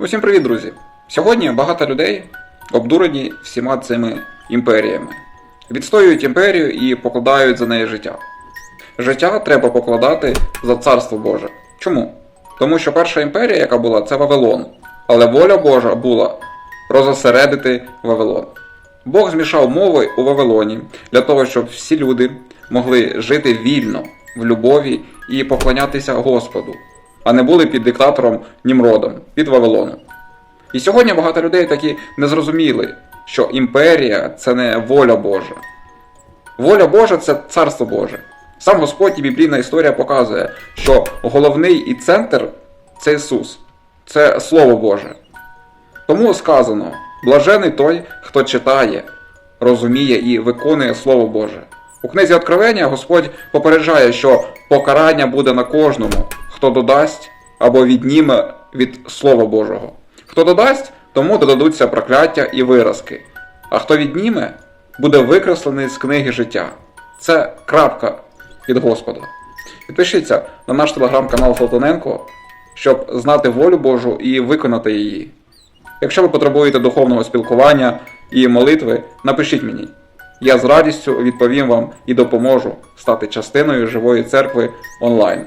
Усім привіт, друзі! Сьогодні багато людей обдурені всіма цими імперіями. Відстоюють імперію і покладають за неї життя. Життя треба покладати за царство Боже. Чому? Тому що перша імперія, яка була, це Вавилон. Але воля Божа була розосередити Вавилон. Бог змішав мови у Вавилоні для того, щоб всі люди могли жити вільно, в любові і поклонятися Господу, а не були під диктатором Німродом, під Вавилоном. І сьогодні багато людей такі не зрозуміли, що імперія це не воля Божа. Воля Божа це царство Боже. Сам Господь і біблійна історія показує, що головний і центр це Ісус, це Слово Боже. Тому сказано: блажений той, хто читає, розуміє і виконує Слово Боже. У книзі Откровення Господь попереджає, що покарання буде на кожному, хто додасть або відніме від Слова Божого. Хто додасть, тому додадуться прокляття і виразки, а хто відніме, буде викреслений з книги життя. Це крапка від Господа. Підпишіться на наш телеграм-канал Фотоненко, щоб знати волю Божу і виконати її. Якщо ви потребуєте духовного спілкування і молитви, напишіть мені. Я з радістю відповім вам і допоможу стати частиною живої церкви онлайн.